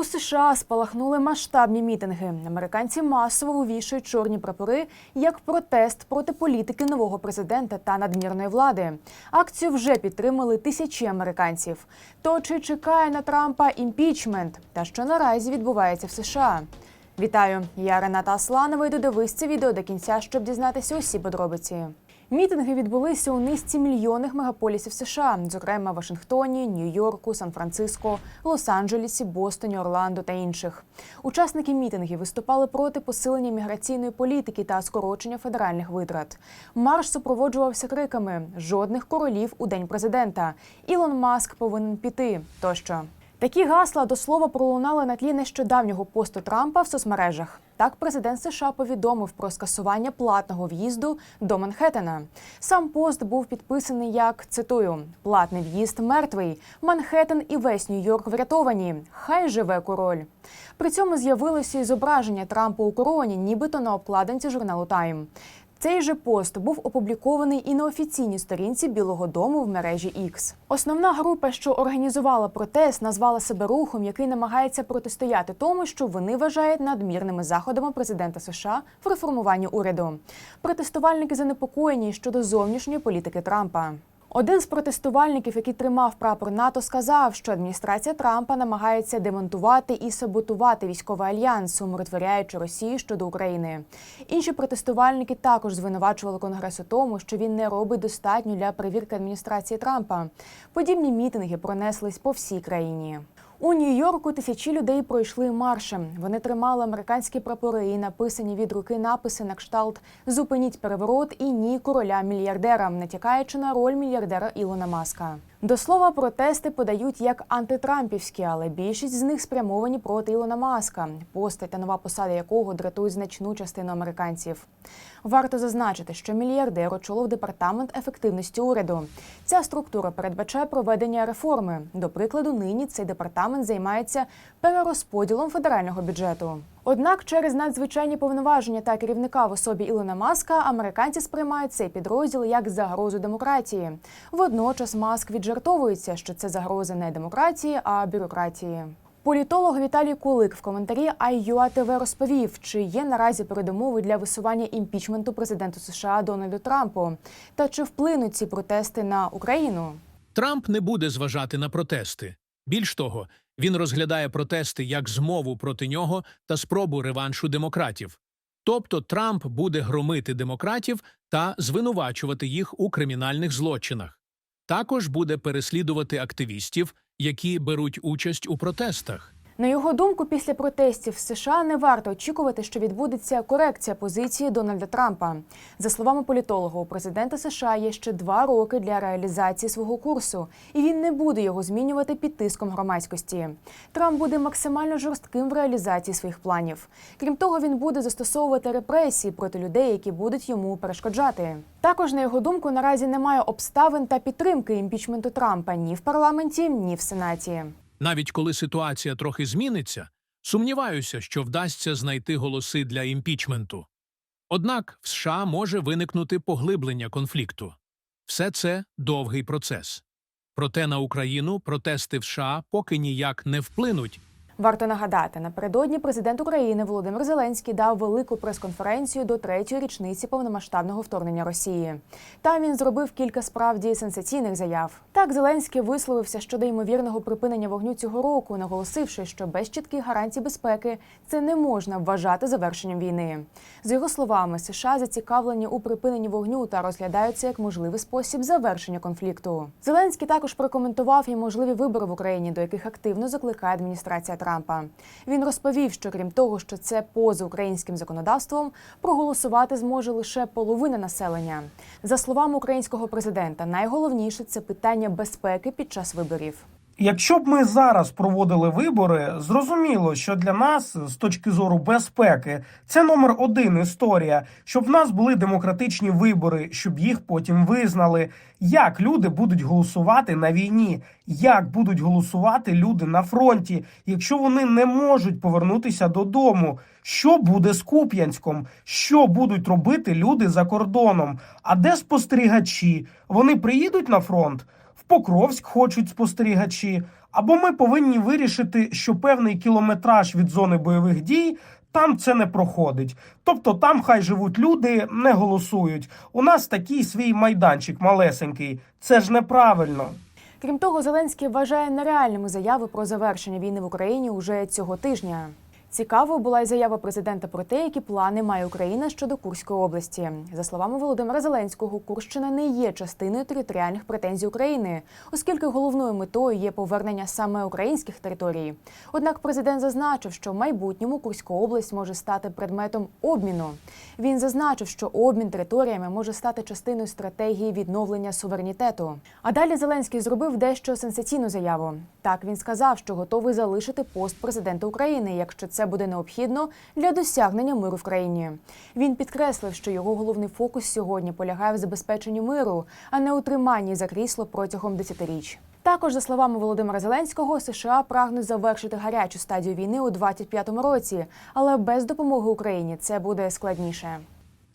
У США спалахнули масштабні мітинги. Американці масово вивішують чорні прапори як протест проти політики нового президента та надмірної влади. Акцію вже підтримали тисячі американців. То чи чекає на Трампа імпічмент? Та що наразі відбувається в США? Вітаю! Я Рената Асланова і додивись це відео до кінця, щоб дізнатися усі подробиці. Мітинги відбулися у низці мільйонних мегаполісів США, зокрема Вашингтоні, Нью-Йорку, Сан-Франциско, Лос-Анджелесі, Бостоні, Орландо та інших. Учасники мітингів виступали проти посилення міграційної політики та скорочення федеральних витрат. Марш супроводжувався криками Жодних королів у день президента. Ілон Маск повинен піти тощо. Такі гасла до слова пролунали на тлі нещодавнього посту Трампа в соцмережах. Так, президент США повідомив про скасування платного в'їзду до Манхеттена. Сам пост був підписаний як цитую: платний в'їзд мертвий. Манхеттен і весь Нью-Йорк врятовані. Хай живе король. При цьому з'явилося і зображення Трампа у короні, нібито на обкладинці журналу Тайм. Цей же пост був опублікований і на офіційній сторінці Білого Дому в мережі X. Основна група, що організувала протест, назвала себе рухом, який намагається протистояти тому, що вони вважають надмірними заходами президента США в реформуванні уряду. Протестувальники занепокоєні щодо зовнішньої політики Трампа. Один з протестувальників, який тримав прапор НАТО, сказав, що адміністрація Трампа намагається демонтувати і саботувати військовий альянс, умиротворяючи Росію щодо України. Інші протестувальники також звинувачували Конгрес у тому, що він не робить достатньо для перевірки адміністрації Трампа. Подібні мітинги пронеслись по всій країні. У Нью-Йорку тисячі людей пройшли маршем. Вони тримали американські прапори і написані від руки написи на кшталт Зупиніть переворот і ні короля мільярдера, натякаючи на роль мільярдера Ілона Маска. До слова, протести подають як антитрампівські, але більшість з них спрямовані проти Ілона Маска, постать та нова посада якого дратують значну частину американців. Варто зазначити, що мільярдер очолив департамент ефективності уряду. Ця структура передбачає проведення реформи. До прикладу, нині цей департамент займається перерозподілом федерального бюджету. Однак, через надзвичайні повноваження та керівника в особі Ілона Маска американці сприймають цей підрозділ як загрозу демократії. Водночас Маск віджартовується, що це загроза не демократії, а бюрократії. Політолог Віталій Кулик в коментарі IUA TV розповів, чи є наразі передумови для висування імпічменту президенту США Дональду Трампу, та чи вплинуть ці протести на Україну. Трамп не буде зважати на протести. Більш того, він розглядає протести як змову проти нього та спробу реваншу демократів. Тобто Трамп буде громити демократів та звинувачувати їх у кримінальних злочинах. Також буде переслідувати активістів, які беруть участь у протестах. На його думку, після протестів в США не варто очікувати, що відбудеться корекція позиції Дональда Трампа. За словами політолога, у президента США є ще два роки для реалізації свого курсу, і він не буде його змінювати під тиском громадськості. Трамп буде максимально жорстким в реалізації своїх планів. Крім того, він буде застосовувати репресії проти людей, які будуть йому перешкоджати. Також, на його думку, наразі немає обставин та підтримки імпічменту Трампа ні в парламенті, ні в сенаті. Навіть коли ситуація трохи зміниться, сумніваюся, що вдасться знайти голоси для імпічменту. Однак в США може виникнути поглиблення конфлікту. Все це довгий процес. Проте на Україну протести в США поки ніяк не вплинуть. Варто нагадати, напередодні президент України Володимир Зеленський дав велику прес-конференцію до третьої річниці повномасштабного вторгнення Росії. Там він зробив кілька справді сенсаційних заяв. Так, Зеленський висловився щодо ймовірного припинення вогню цього року, наголосивши, що без чітких гарантій безпеки це не можна вважати завершенням війни. За його словами, США зацікавлені у припиненні вогню та розглядаються як можливий спосіб завершення конфлікту. Зеленський також прокоментував і можливі вибори в Україні, до яких активно закликає адміністрація Трампа. Трампа. Він розповів, що крім того, що це поза українським законодавством, проголосувати зможе лише половина населення. За словами українського президента, найголовніше це питання безпеки під час виборів. Якщо б ми зараз проводили вибори, зрозуміло, що для нас з точки зору безпеки це номер один історія, щоб в нас були демократичні вибори, щоб їх потім визнали, як люди будуть голосувати на війні, як будуть голосувати люди на фронті, якщо вони не можуть повернутися додому. Що буде з Куп'янськом? Що будуть робити люди за кордоном? А де спостерігачі? Вони приїдуть на фронт? Покровськ хочуть спостерігачі, Або ми повинні вирішити, що певний кілометраж від зони бойових дій там це не проходить. Тобто там хай живуть люди, не голосують. У нас такий свій майданчик малесенький. Це ж неправильно. Крім того, Зеленський вважає нереальними заяви про завершення війни в Україні уже цього тижня. Цікавою була й заява президента про те, які плани має Україна щодо Курської області. За словами Володимира Зеленського, Курщина не є частиною територіальних претензій України, оскільки головною метою є повернення саме українських територій. Однак президент зазначив, що в майбутньому Курська область може стати предметом обміну. Він зазначив, що обмін територіями може стати частиною стратегії відновлення суверенітету. А далі Зеленський зробив дещо сенсаційну заяву. Так він сказав, що готовий залишити пост президента України, якщо це буде необхідно для досягнення миру в країні. Він підкреслив, що його головний фокус сьогодні полягає в забезпеченні миру, а не утриманні за крісло протягом десятиріч. Також, за словами Володимира Зеленського, США прагнуть завершити гарячу стадію війни у 25-му році, але без допомоги Україні це буде складніше.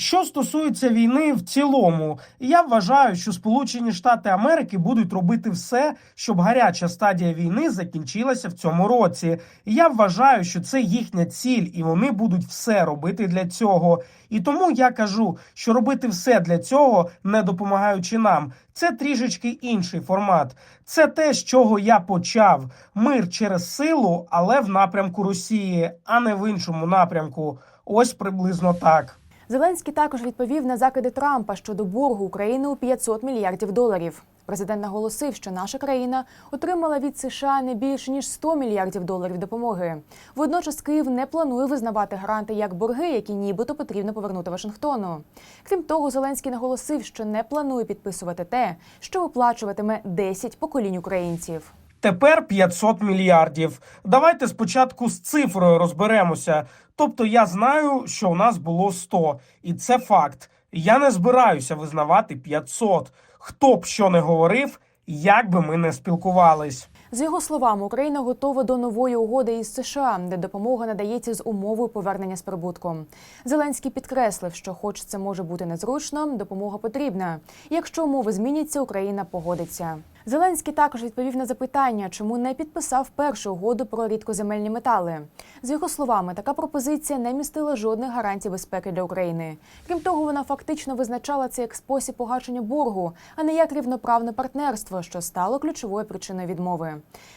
Що стосується війни в цілому, я вважаю, що Сполучені Штати Америки будуть робити все, щоб гаряча стадія війни закінчилася в цьому році. Я вважаю, що це їхня ціль, і вони будуть все робити для цього. І тому я кажу, що робити все для цього, не допомагаючи нам, це трішечки інший формат. Це те, з чого я почав: мир через силу, але в напрямку Росії, а не в іншому напрямку. Ось приблизно так. Зеленський також відповів на закиди Трампа щодо боргу України у 500 мільярдів доларів. Президент наголосив, що наша країна отримала від США не більше ніж 100 мільярдів доларів допомоги. Водночас Київ не планує визнавати гранти як борги, які нібито потрібно повернути Вашингтону. Крім того, Зеленський наголосив, що не планує підписувати те, що виплачуватиме 10 поколінь українців. Тепер 500 мільярдів. Давайте спочатку з цифрою розберемося. Тобто я знаю, що у нас було 100, і це факт. Я не збираюся визнавати 500. Хто б що не говорив, як би ми не спілкувались. За його словами, Україна готова до нової угоди із США, де допомога надається з умовою повернення з прибутком. Зеленський підкреслив, що, хоч це може бути незручно, допомога потрібна. Якщо умови зміняться, Україна погодиться. Зеленський також відповів на запитання, чому не підписав першу угоду про рідкоземельні метали. За його словами, така пропозиція не містила жодних гарантій безпеки для України. Крім того, вона фактично визначала це як спосіб погашення боргу, а не як рівноправне партнерство, що стало ключовою причиною відмови.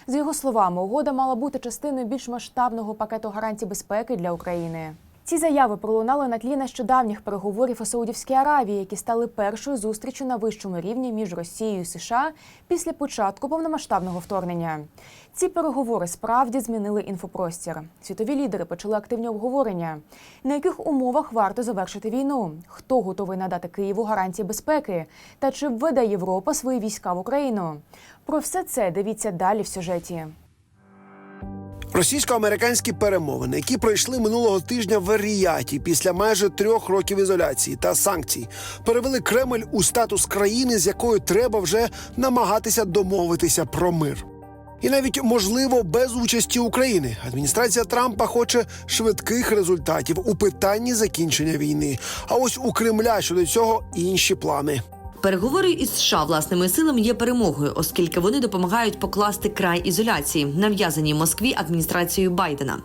За його словами, угода мала бути частиною більш масштабного пакету гарантій безпеки для України. Ці заяви пролунали на тлі нещодавніх переговорів у Саудівській Аравії, які стали першою зустрічю на вищому рівні між Росією і США після початку повномасштабного вторгнення. Ці переговори справді змінили інфопростір. Світові лідери почали активні обговорення, на яких умовах варто завершити війну, хто готовий надати Києву гарантії безпеки, та чи введе Європа свої війська в Україну. Про все це дивіться далі в сюжеті. Російсько-американські перемовини, які пройшли минулого тижня в Ріяті після майже трьох років ізоляції та санкцій, перевели Кремль у статус країни, з якою треба вже намагатися домовитися про мир. І навіть можливо без участі України адміністрація Трампа хоче швидких результатів у питанні закінчення війни. А ось у Кремля щодо цього інші плани. Переговори із США власними силами є перемогою, оскільки вони допомагають покласти край ізоляції, нав'язаній Москві адміністрацією Байдена.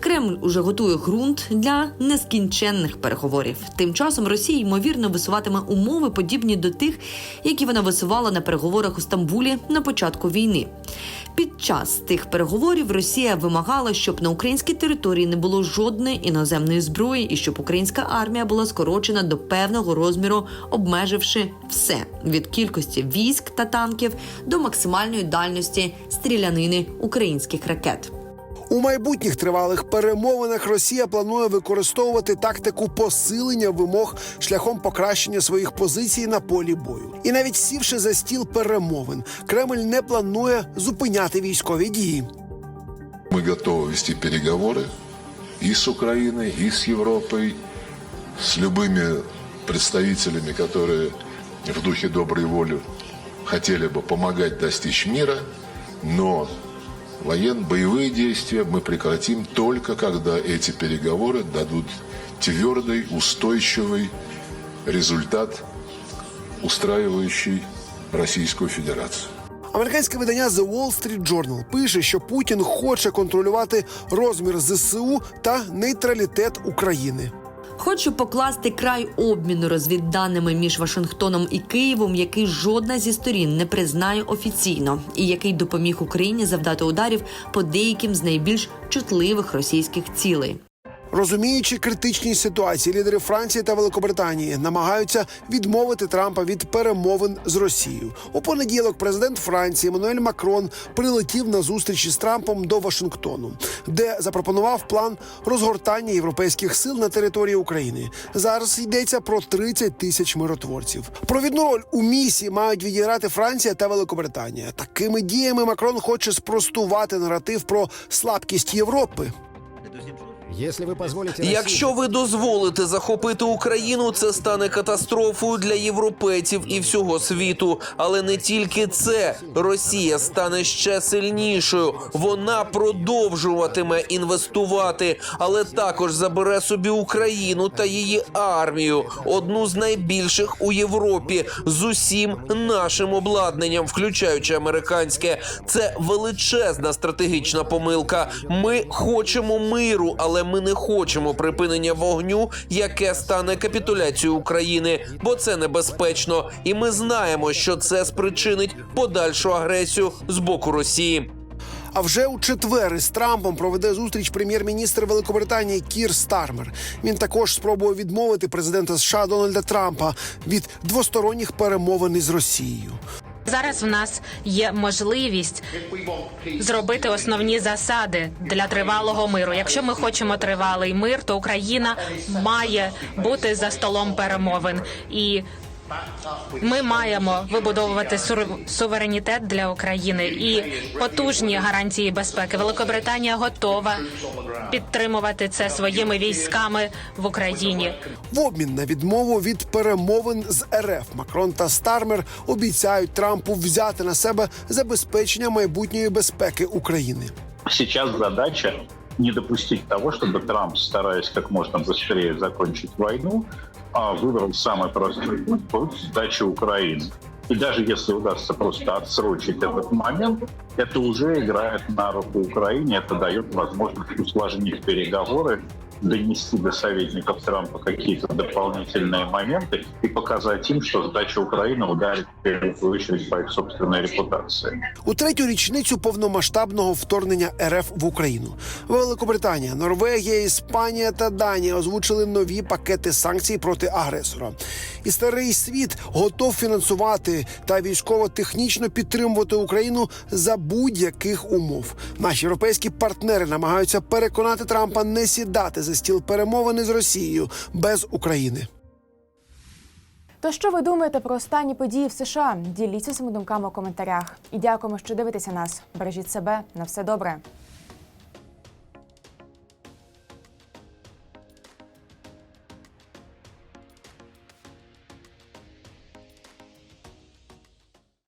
Кремль уже готує ґрунт для нескінченних переговорів. Тим часом Росія ймовірно висуватиме умови, подібні до тих, які вона висувала на переговорах у Стамбулі на початку війни. Під час тих переговорів Росія вимагала, щоб на українській території не було жодної іноземної зброї, і щоб українська армія була скорочена до певного розміру, обмеживши все від кількості військ та танків до максимальної дальності стрілянини українських ракет. У майбутніх тривалих перемовинах Росія планує використовувати тактику посилення вимог шляхом покращення своїх позицій на полі бою. І навіть сівши за стіл перемовин, Кремль не планує зупиняти військові дії. Мы готовы вести переговоры и с Украиной, и с Европой, с любыми представителями, которые в духе доброй воли хотели бы помогать достичь мира, но военно-боевые действия мы прекратим только когда эти переговоры дадут твердый, устойчивый результат, устраивающий Российскую Федерацию. Американське видання The Wall Street Journal пише, що Путін хоче контролювати розмір ЗСУ та нейтралітет України. Хочу покласти край обміну розвідданими між Вашингтоном і Києвом, який жодна зі сторін не признає офіційно, і який допоміг Україні завдати ударів по деяким з найбільш чутливих російських цілей. Розуміючи критичність ситуації, лідери Франції та Великобританії намагаються відмовити Трампа від перемовин з Росією. У понеділок президент Франції Еммануель Макрон прилетів на зустрічі з Трампом до Вашингтону, де запропонував план розгортання європейських сил на території України. Зараз йдеться про 30 тисяч миротворців. Провідну роль у місії мають відіграти Франція та Великобританія. Такими діями Макрон хоче спростувати наратив про слабкість Європи. Якщо ви дозволите захопити Україну, це стане катастрофою для європейців і всього світу. Але не тільки це Росія стане ще сильнішою. Вона продовжуватиме інвестувати, але також забере собі Україну та її армію, одну з найбільших у Європі, з усім нашим обладнанням, включаючи американське. Це величезна стратегічна помилка. Ми хочемо миру, але ми не хочемо припинення вогню, яке стане капітуляцією України, бо це небезпечно, і ми знаємо, що це спричинить подальшу агресію з боку Росії. А вже у четвер із Трампом проведе зустріч прем'єр-міністр Великобританії Кір Стармер. Він також спробує відмовити президента США Дональда Трампа від двосторонніх перемовин із Росією. Зараз в нас є можливість зробити основні засади для тривалого миру. Якщо ми хочемо тривалий мир, то Україна має бути за столом перемовин і. Ми маємо вибудовувати суверенітет для України і потужні гарантії безпеки. Великобританія готова підтримувати це своїми військами в Україні. В обмін на відмову від перемовин з РФ Макрон та Стармер обіцяють Трампу взяти на себе забезпечення майбутньої безпеки України. Сейчас задача не допустить того, чтобы Трамп, стараясь как можно быстрее закончить войну, а, выбрал самый простой путь путь сдачи Украины. И даже если удастся просто отсрочить этот момент, это уже играет на руку Украине, это дает возможность усложнить переговоры, донести до советников Трампа какие-то дополнительные моменты и показать им, что сдача Украины ударит в первую очередь по их собственной репутации. У третю річницю повномасштабного вторгнення РФ в Україну Великобританія, Норвегія, Іспанія та Данія озвучили нові пакети санкцій проти агресора. І старий світ готов фінансувати та військово-технічно підтримувати Україну за будь-яких умов. Наші європейські партнери намагаються переконати Трампа не сідати за стіл перемовини з Росією без України. То що ви думаєте про останні події в США? Діліться своїми думками у коментарях. І дякуємо, що дивитеся нас. Бережіть себе на все добре.